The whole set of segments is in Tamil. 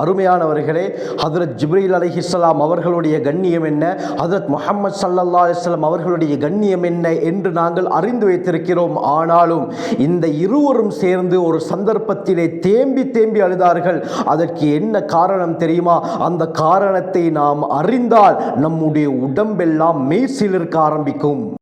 அருமையானவர்களே ஹதரத் ஜிப்ரீல் அலைஹிஸ்ஸலாம் அவர்களுடைய கண்ணியம் என்ன? ஹதரத் முஹம்மது சல்லா அலிஸ்லாம் அவர்களுடைய கண்ணியம் என்ன என்று நாங்கள் அறிந்து வைத்திருக்கிறோம். ஆனாலும் இந்த இருவரும் சேர்ந்து ஒரு சந்தர்ப்பத்திலே தேம்பி தேம்பி அழுதார்கள். அதற்கு என்ன காரணம் தெரியுமா? அந்த காரணத்தை நாம் அறிந்தால் நம்முடைய உடம்பெல்லாம் மெய்சிலிருக்க ஆரம்பிக்கும்.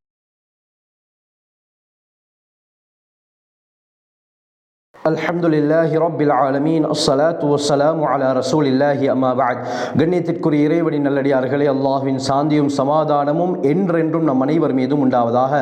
அல்ஹம்து இல்லாஹி ரபில் ஆலமீன். அஸ்ஸலாத்து வssalamu அலா ரசூலில்லாஹி அம்மா பஅத். கண்ணியத்திற்குரிய இறைவனின் நல்லடியார்களே அல்லாஹ்வின் சாந்தியும் சமாதானமும் என்றென்றும் நம் அனைவர் மீதும் உண்டாவதாக.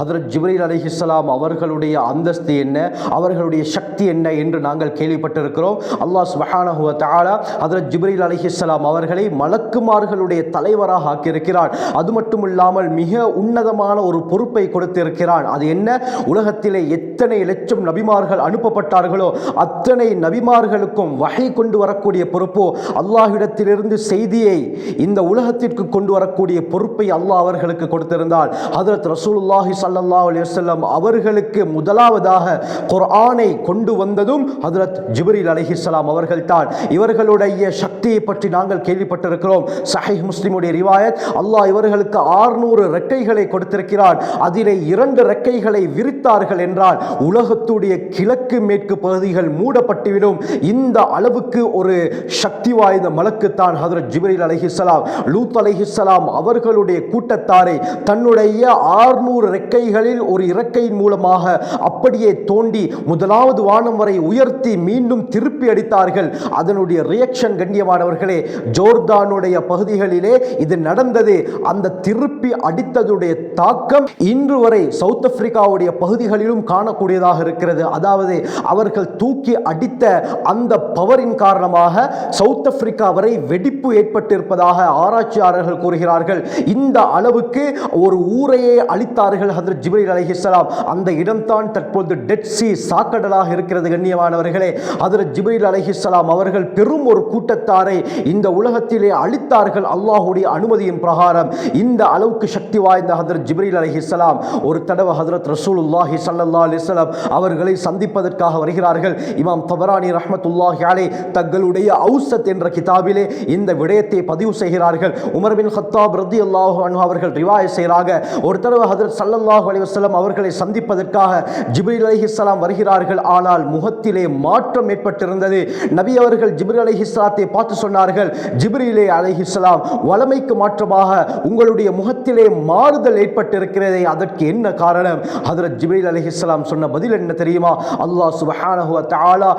ஹதரத் ஜிப்ரீல் அலைஹிஸ்ஸலாம் அவர்களுடைய அந்தஸ்து என்ன? அவர்களுடைய சக்தி என்ன என்று நாங்கள் கேள்விப்பட்டிருக்கிறோம். அல்லாஹ் சுப்ஹானஹு வ தஆலா ஹதரத் ஜிப்ரீல் அலைஹிஸ்ஸலாம் அவர்களை மலக்குமார்களுடைய தலைவராக ஆக்கியிருக்கிறார். அது மட்டுமில்லாமல் மிக உன்னதமான ஒரு பொறுப்பை கொடுத்திருக்கிறான் அது என்ன? உலகத்திலே எத்தனை லட்சம் நபிமார்கள் அனுப்பப்பட்ட செய்யப்பட்டார்களோ? அத்தனை நபிமார்களுக்கும் வகை கொண்டு வரக்கூடிய பொறுப்போ அல்லாஹிடத்திலிருந்து செய்தியை இந்த உலகத்திற்கு கொண்டு வரக்கூடிய பொறுப்பை அல்லாஹ் அவர்களுக்கு கொடுத்திருந்தால் ஹதரத் ரசூலுல்லாஹி ஸல்லல்லாஹு அலைஹி வஸல்லம் அவர்களுக்கு முதலாவதாக குர்ஆனை கொண்டு வந்ததும் ஹதரத் ஜிப்ரீல் அலிஹிஸ்லாம் அவர்கள்தான். இவர்களுடைய சக்தியை பற்றி நாங்கள் கேள்விப்பட்டிருக்கிறோம். சஹிஹ் முஸ்லிமுடைய ரிவாயத் அல்லாஹ் இவர்களுக்கு ஆறுநூறு ரெக்கைகளை கொடுத்திருக்கிறான். அதிலே இரண்டு ரெக்கைகளை விரித்தார்கள் என்றால் உலகத்துடைய கிழக்கு மேற்கு பகுதிகள் மூடப்பட்டுவிடும். இந்த அளவுக்கு ஒரு சக்தி வாய்ந்த மலக்குத்தான் ஹதரத் ஜிப்ரீல் அலஹிஸ்லாம் லூத் அலஹிஸ்லாம் அவர்களுடைய கூட்டத்தாரை தன்னுடைய ஆறுநூறு ரெக்கைகளில் ஒரு இறக்கையின் மூலமாக அப்படியே தோண்டி முதலாவது வானம் வரை உயர்த்தி மீண்டும் திருப்பி அடித்தார்கள். அதனுடைய ரியாக்ஷன் கண்ணியமானவர்களே ஜோர்தானுடைய பகுதிகளிலே இது நடந்தது. அந்த திருப்பி அடித்ததுடைய தாக்கம் இன்று வரை சவுத் ஆப்பிரிக்காவுடைய பகுதிகளிலும் காணக்கூடியதாக இருக்கிறது. அதாவது அவர்கள் தூக்கி அடித்த அந்த பவரின் காரணமாக சவுத் ஆப்பிரிக்கா வரை வெடிப்பு ஏற்பட்டிருப்பதாக ஆராய்ச்சியாளர்கள் கூறுகிறார்கள். இந்த அளவுக்கு ஒரு ஊரையே அழித்தார்கள் ஹதரத் ஜிப்ரீல் அலைஹிஸ்ஸலாம் அந்த இடம்தான் தற்போது டெட் சி சாக்கடலாக இருக்கிறது கண்ணியமானவர்களே. ஹதரத் ஜிப்ரீல் அலைஹிஸ்ஸலாம் அவர்கள் பெரும் ஒரு கூட்டத்தாரை இந்த உலகத்திலே அளித்தார்கள் அல்லாஹுடைய அனுமதியின் பிரகாரம். இந்த அளவுக்கு சக்தி வாய்ந்த ஹதரத் ஜிப்ரீல் அலைஹிஸ்ஸலாம் ஒரு தடவை ஹதரத் ரசூலுல்லாஹி ஸல்லல்லாஹு அலைஹி வஸல்லம் அவர்களை சந்திப்பதற்காக வருகிறார்கள். இமாம் தபரானி ரஹமத்துல்லாஹி அலை தங்களுடைய அவுசத் என்ற கிதாபிலே இந்த விடயத்தை பதிவு செய்கிறார்கள். உமர் பின் ஹத்தாப் ரத்தி அல்லாஹு அன்ஹு அவர்கள் ரிவாயத் செய்கிறாங்க. ஒரு தடவை ஹதரத் சல்லல்லாஹு அலைஹி அவர்களை சந்திப்பதற்காக ஜிப்ரீல் அலிஹிஸ்லாம் வருகிறார்கள். ஆனால் முகத்திலே மாற்றம் ஏற்பட்டிருந்தது. நபி அவர்கள் ஜிப்ரீல் அலிஹிஸ்லாத்தை பார்த்து சொன்னார்கள் ஜிப்ரீலே அலிஹிஸ்லாம் வளமைக்கு மாற்றமாக உங்களுடைய முகத்திலே மாறுதல் ஏற்பட்டிருக்கிறதே அதற்கு என்ன காரணம்? ஹதரத் ஜிப்ரீல் அலிஹிஸ்லாம் சொன்ன பதில் என்ன தெரியுமா? அல்லாஹ் சுபஹானஹுவ தாலா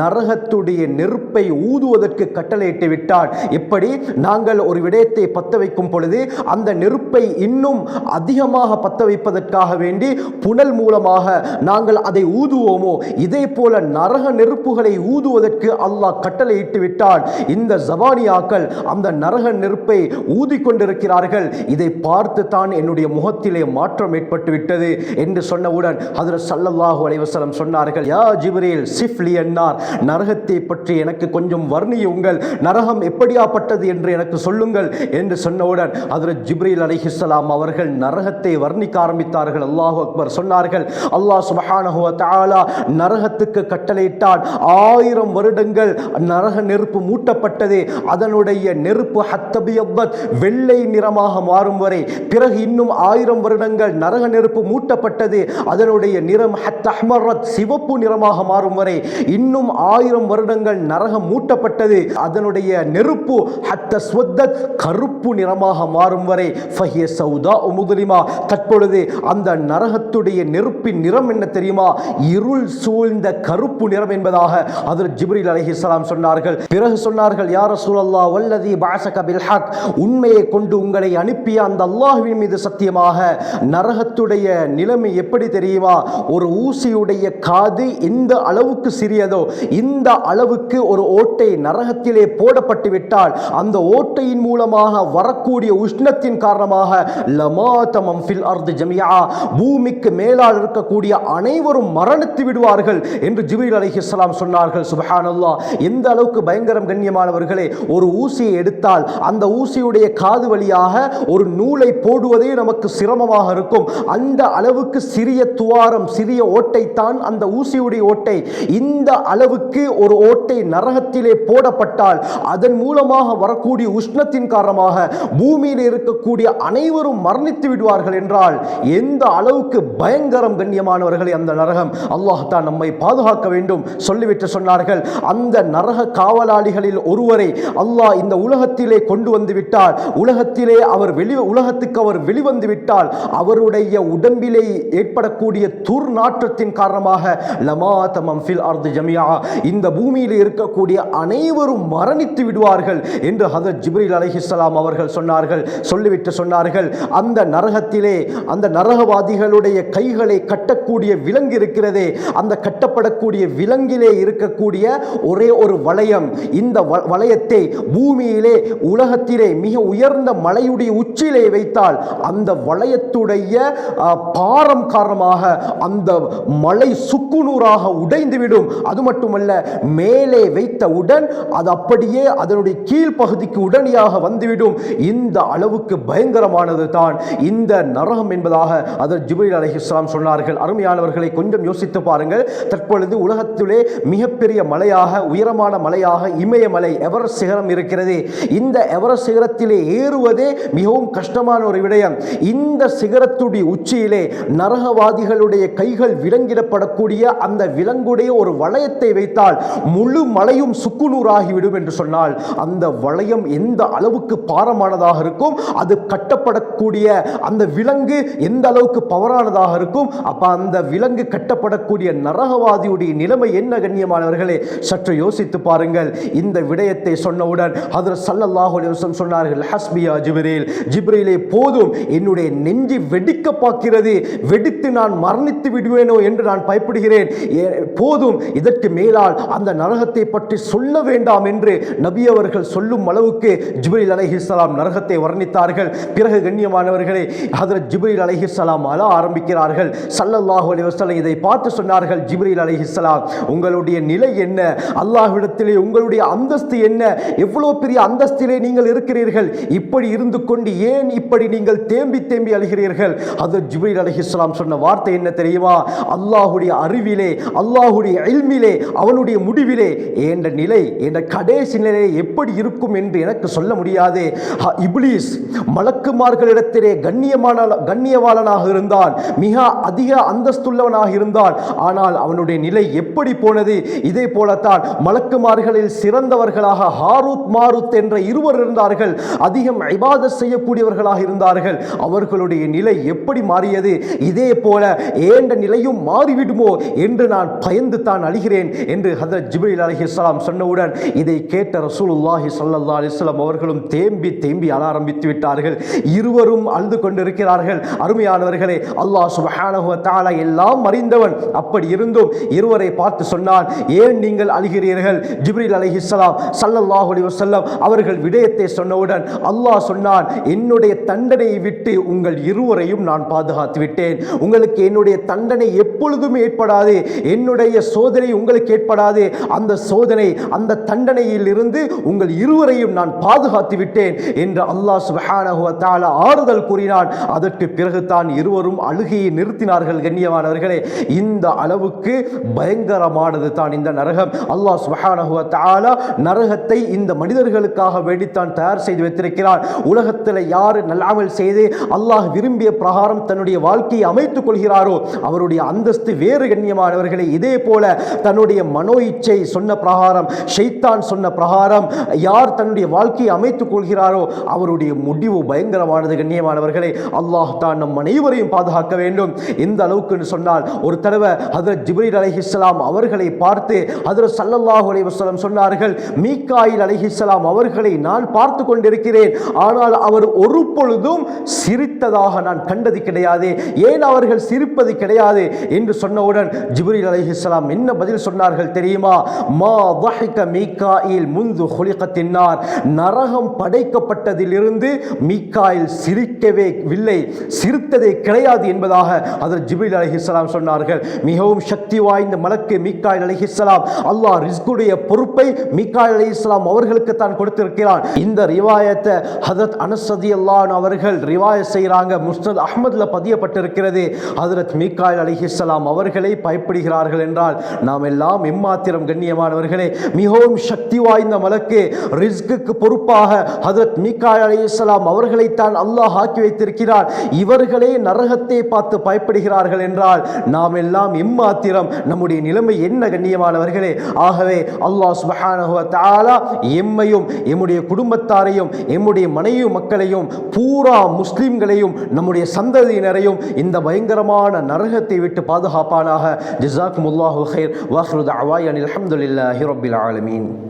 நரகத்துடைய நெருப்பை ஊதுவதற்கு கட்டளையிட்டு விட்டார் எப்படி நாங்கள் ஒரு விடயத்தை பத்த வைக்கும் பொழுது அந்த நெருப்பை இன்னும் அதிகமாக பத்த வைப்பதற்காக வேண்டி புனல் மூலமாக நாங்கள் அதை ஊதுவோமோ? இதே போல நரக நெருப்புகளை ஊதுவதற்கு அல்லாஹ் கட்டளையிட்டு விட்டான். இந்த ஜபானியாக்கள் அந்த நரக நெருப்பை ஊதிக்கொண்டிருக்கிறார்கள். இதை பார்த்து தான் என்னுடைய முகத்திலே மாற்றம் ஏற்பட்டு விட்டது என்று சொன்னவுடன் அதில் சல்லல்லாஹு அலைவசலம் சொன்னார்கள் யா ஜிப்ரீல் சிஃப்லி என்னார்? நரகத்தை பற்றி எனக்கு கொஞ்சம் வர்ணியுங்கள். நரகம் எப்படியாப்பட்டது என்று எனக்கு சொல்லுங்கள் என்று சொன்னவுடன் அதில் ஜிப்ரீல் அலிஹிஸ்லாம் அவர்கள் நரகத்தை வர்ணிக்க ஆரம்பித்தார்கள். அல்லாஹு அக்பர் சொன்னார்கள் அல்லாஹ் சுபஹானஹுவ தாலா நரகத்துக்கு கட்டளையிட்டான். ஆயிரம் வருடங்கள் நரக நெருப்பு மூட்டப்பட்டது அதனுடைய நெருப்பு ஹத்தபியப்பத் வெள்ளை நிறமாக மாறும் வரை பிறகு இன்னும் ஆயிரம் வருடங்கள் நரக நெருப்பு மூட்டப்பட்டது அதனுடைய நிறம் ஹத்தஹ்மரத் சிவப்பு நிறம் நிறமாக மாறும் வரை இன்னும் ஆயிரம் வருடங்கள் நரகம் மூட்டப்பட்டது. அதனுடைய நெருப்பு ஹத்த ஸ்வத்தத் கருப்பு நிறமாக மாறும் வரை ஃபஹிய சௌதா முதுலிமா. தற்பொழுது அந்த நரகத்துடைய நெருப்பின் நிறம் என்ன தெரியுமா? இருள் சூழ்ந்த கருப்பு நிறம் என்பதாக அதில் ஜிப்ரீல் அலைஹிஸ்ஸலாம் சொன்னார்கள். பிறகு சொன்னார்கள் யார சூழல்லா வல்லதி பாசக பில்ஹக் உண்மையை கொண்டு உங்களை அனுப்பிய அந்த அல்லாஹுவின் மீது சத்தியமாக நரகத்துடைய நிலைமை எப்படி தெரியுமா? ஒரு ஊசியுடைய காது இந்த அளவுக்கு சிறியதோ இந்த அளவுக்கு ஒரு ஓட்டை நரகத்திலே போடப்பட்டு விட்டால் அந்த ஓட்டையின் மூலமாக வரக்கூடிய உஷ்ணத்தின் காரணமாக லமாதமம் ஃபில் அர்து ஜமியா பூமிக்கு மேலால் இருக்கக்கூடிய அனைவரும் மரணித்து விடுவார்கள் என்று ஜிப்ரீல் அலைஹிஸ்ஸலாம் சொன்னார்கள். சுபஹானல்லா எந்த அளவுக்கு பயங்கரம் கண்ணியமானவர்களே ஒரு ஊசியை எடுத்தால் அந்த ஊசியுடைய காது வழியாக ஒரு நூலை போடுவதே நமக்கு சிரமமாக இருக்கும். அந்த அளவுக்கு சிறிய துவாரம் சிறிய ஓட்டைத்தான் அந்த ஊசியுடைய ஓட்டை. இந்த அளவுக்கு ஒரு ஓட்டை நரகத்திலே போடப்பட்டால் அதன் மூலமாக வரக்கூடிய உஷ்ணத்தின் காரணமாக பூமியில் இருக்கக்கூடிய அனைவரும் மரணித்து விடுவார்கள் என்றால் எந்த அளவுக்கு பயங்கரம் கண்ணியமானவர்களை அந்த நரகம். அல்லாஹான் நம்மை பாதுகாக்க வேண்டும். சொல்லிவிட்டு சொன்னார்கள் அந்த நரக காவலாளிகளில் ஒருவரை அல்லாஹ் இந்த உலகத்திலே கொண்டு வந்து விட்டால் உலகத்திலே அவர் வெளி உலகத்துக்கு அவர் வெளிவந்து விட்டால் அவருடைய உடம்பிலே ஏற்படக்கூடிய துர்நாற்றத்தின் காரணமாக லமா மாதமம் ஃபில் அர்து ஜமியா. இந்த பூமியில் இருக்கக்கூடிய அனைவரும் மரணித்து விடுவார்கள் என்று ஹதர் ஜிப்ரில் அலைஹிஸ்ஸலாம் அவர்கள் சொன்னார்கள் சொல்லிவிட்டு சொன்னார்கள். அந்த நரகத்திலே அந்த நரகவாதிகளுடைய கைகளை கட்டக்கூடிய விலங்கு இருக்கிறதே அந்த கட்டப்படக்கூடிய விலங்கிலே இருக்கக்கூடிய ஒரே ஒரு வளையம். இந்த வளையத்தை பூமியிலே உலகத்திலே மிக உயர்ந்த மலையுடைய உச்சியிலே வைத்தால் அந்த வளையத்துடைய பாரம் காரணமாக அந்த மலை சுக்குநூறாக உடைந்துவிடும். அது மட்டுமல்ல மேலே வைத்தவுடன் அது அப்படியே அதனுடைய கீழ்ப்பகுதிக்கு உடனடியாக வந்துவிடும். இந்த அளவுக்கு பயங்கரமானது தான். இந்த நரகம் என்பதாக அதர் ஜிபில் அலஹி இஸ்லாம் சொன்னார்கள். அருமையானவர்களை கொஞ்சம் யோசித்து பாருங்கள். தற்பொழுது உலகத்திலே மிகப்பெரிய மலையாக உயரமான மலையாக இமயமலை எவரஸ்ட் சிகரம் இருக்கிறது? இந்த எவரஸ்ட் சிகரத்திலே ஏறுவதே மிகவும் கஷ்டமான ஒரு விடயம். இந்த சிகரத்துடைய உச்சியிலே நரகவாதிகளுடைய கைகள் விலங்கிடப்படக்கூடிய அந்த விலங்குடைய ஒரு வளையத்தை வைத்தால் முழு மலையும் சுக்குநூறாகிவிடும் என்று சொன்னால் அந்த வளையம் எந்த அளவுக்கு பாரமானதாக இருக்கும்? அது கட்டப்படக்கூடிய அந்த விலங்கு எந்த அளவுக்கு பவரானதாக இருக்கும்? அப்ப அந்த விலங்கு கட்டப்படக்கூடிய நரகவாதியுடைய நிலைமை என்ன கண்ணியமானவர்களே? சற்று யோசித்து பாருங்கள். இந்த விடயத்தை சொன்னவுடன் ஹதரத் ஸல்லல்லாஹு அலைஹி சொன்னார்கள் ஹஸ்பியா ஜிப்ரேல். ஜிப்ரீலே போதும் என்னுடைய நெஞ்சு வெடிக்க பார்க்கிறது வெடித்து நான் மரணித்து விடுவேனோ என்று நான் பயப்படுகிறேன். போதும் இதற்கு மேலால் அந்த நரகத்தை பற்றி சொல்ல வேண்டாம் என்று நபி அவர்கள் சொல்லும் அளவுக்கு ஜிபிரில் அலஹிஸ்லாம் நரகத்தை வர்ணித்தார்கள். பிறகு கண்ணியமானவர்களே ஹதரத் ஜிபிரில் அலஹிஸ்லாம் அழ ஆரம்பிக்கிறார்கள். சல்லல்லாஹு அலிவசலம் இதை பார்த்து சொன்னார்கள் ஜிபிரில் அலஹிஸ்லாம் உங்களுடைய நிலை என்ன? அல்லாஹ்விடத்திலே உங்களுடைய அந்தஸ்து என்ன? எவ்வளோ பெரிய அந்தஸ்திலே நீங்கள் இருக்கிறீர்கள்? இப்படி இருந்து கொண்டு ஏன் இப்படி நீங்கள் தேம்பி தேம்பி அழுகிறீர்கள்? அது ஜிபிரில் அலஹிஸ்லாம் சொன்ன வார்த்தை என்ன தெரியுமா? அல்லாஹுடைய அறிவிலே அல்லாஹுடைய எல்மிலே அவனுடைய முடிவிலே என்ற நிலை என்ற கடைசி நிலை எப்படி இருக்கும் என்று எனக்கு சொல்ல முடியாது. இப்ளீஸ் மலக்குமார்களிடத்திலே கண்ணியமான கண்ணியவாளனாக இருந்தான் மிக அதிக அந்தஸ்துள்ளவனாக இருந்தான். ஆனால் அவனுடைய நிலை எப்படி போனது? இதே போலத்தான் மலக்குமார்களில் சிறந்தவர்களாக ஹாரூத் மாருத் என்ற இருவர் இருந்தார்கள் அதிகம் ஐபாத செய்யக்கூடியவர்களாக இருந்தார்கள். அவர்களுடைய நிலை எப்படி மாறியது? இதே போல ஏண்ட நிலையும் மாறிவிடுமோ? என்று நான் பயந்து தான் அழுகிறேன் என்று ஹதரத் ஜிப்ரீல் இஸ்லாம் சொன்னவுடன் இதை கேட்ட ரசூலுல்லாஹி சல்லா அலிஸ்லாம் அவர்களும் தேம்பி தேம்பி அழ ஆரம்பித்து விட்டார்கள். இருவரும் அழுது கொண்டிருக்கிறார்கள். அருமையானவர்களே அல்லாஹ் சுப்ஹானஹு எல்லாம் அறிந்தவன். அப்படி இருந்தும் இருவரை பார்த்து சொன்னான் ஏன் நீங்கள் அழுகிறீர்கள்? ஜிப்ரீல் இஸ்லாம் ஸல்லல்லாஹு அலி வசல்லம் அவர்கள் விடயத்தை சொன்னவுடன் அல்லாஹ் சொன்னான் என்னுடைய தண்டனையை விட்டு உங்கள் இருவரையும் நான் பாதுகாத்து விட்டேன். உங்களுக்கு என்னுடைய தண்டனை எப்பொழுதும் ஏற்படாது என்னுடைய சோதனை உங்களுக்கு ஏற்படாது. அந்த சோதனை அந்த தண்டனையில் இருந்து உங்கள் இருவரையும் நான் பாதுகாத்து விட்டேன் என்று அல்லாஹ் சுப்ஹானஹு ஆறுதல் கூறினான். அதற்கு பிறகு தான் இருவரும் அழுகையை நிறுத்தினார்கள் கண்ணியமானவர்களே. இந்த அளவுக்கு பயங்கரமானது தான் இந்த நரகம். அல்லாஹ் சுப்ஹானஹு நரகத்தை இந்த மனிதர்களுக்காக வேண்டித்தான் தயார் செய்து வைத்திருக்கிறார் உலகத்தில் யார் நல்லாமல் செய்து அல்லாஹ் விரும்பிய பிரகாரம் தன்னுடைய வாழ்க்கையை அமைத்துக் கொள்கிறாரோ அவருடைய அந்தஸ்து வேறு கண்ணியமானவர்கள். இதே போல தன்னுடைய மனோ இச்சை சொன்ன பிரகாரம் ஷைத்தான் சொன்ன பிரகாரம் யார் தன்னுடைய வாழ்க்கையை அமைத்துக் கொள்கிறாரோ அவருடைய முடிவு பயங்கரமானது கண்ணியமானவர்களே. அல்லாஹ் தான் நம் அனைவரையும் பாதுகாக்க வேண்டும். இந்த அளவுக்கு சொன்னால் ஒரு தடவை ஹதரத் ஜிப்ரீல் அலைஹிஸ்ஸலாம் அவர்களை பார்த்து ஹதரத் சல்லல்லாஹு அலைஹி வஸல்லம் சொன்னார்கள் மீக்காயில் அலைஹிஸ்ஸலாம் அவர்களை நான் பார்த்து கொண்டிருக்கிறேன். ஆனால் அவர் ஒரு பொழுதும் சிரித்ததாக நான் கண்டது கிடையாது. ஏன் அவர்கள் சிரிப்பது கிடையாது? என்று சொன்னவுடன் ஜிப்ரீல் அலிஹிஸ்லாம் என்ன பதில் சொன்னார்கள் தெரியுமா? மா வஹிக மீக்காயில் முந்து ஹொலிகத்தினார் நரகம் படைக்கப்பட்டதிலிருந்து மீக்காயில் சிரிக்கவே இல்லை சிரித்ததே கிடையாது என்பதாக அதர் ஜிப்ரீல் அலிஹிஸ்லாம் சொன்னார்கள். மிகவும் சக்தி வாய்ந்த மலக்கு மீக்காயில் அலிஹிஸ்லாம் அல்லாஹ் ரிஸ்குடைய பொறுப்பை மீக்காயில் அலிஹிஸ்லாம் அவர்களுக்கு தான் கொடுத்திருக்கிறான். இந்த ரிவாயத்தை ஹதரத் அனசதி அல்லான் அவர்கள் ரிவாய செய்கிறாங்க முஸ்னத் அஹமதில் பதியப்பட்டிருக்கிறது. ஹதரத் மீக்காயில் அலிஹிஸ்லாம் அவர்களை பயப்படுகிறார் பயப்படுகிறார்கள் என்றால் நாம் எல்லாம் எம்மாத்திரம் கண்ணியமானவர்களே மிகவும் சக்தி வாய்ந்த மலக்கு ரிஸ்குக்கு பொறுப்பாக ஹதரத் மீகாய் அலைஹிஸ்ஸலாம் அவர்களைத்தான் அல்லாஹ் ஆக்கி வைத்திருக்கிறார். இவர்களே நரகத்தை பார்த்து பயப்படுகிறார்கள் என்றால் நாம் எல்லாம் எம்மாத்திரம் நம்முடைய நிலைமை என்ன கண்ணியமானவர்களே? ஆகவே அல்லாஹ் சுப்ஹானஹு வ எம்மையும் எம்முடைய குடும்பத்தாரையும் எம்முடைய மனைவி மக்களையும் பூரா முஸ்லீம்களையும் நம்முடைய சந்ததியினரையும் இந்த பயங்கரமான நரகத்தை விட்டு பாதுகாப்பானாக. جزاكم الله خير وآخر دعوانا الحمد لله رب العالمين.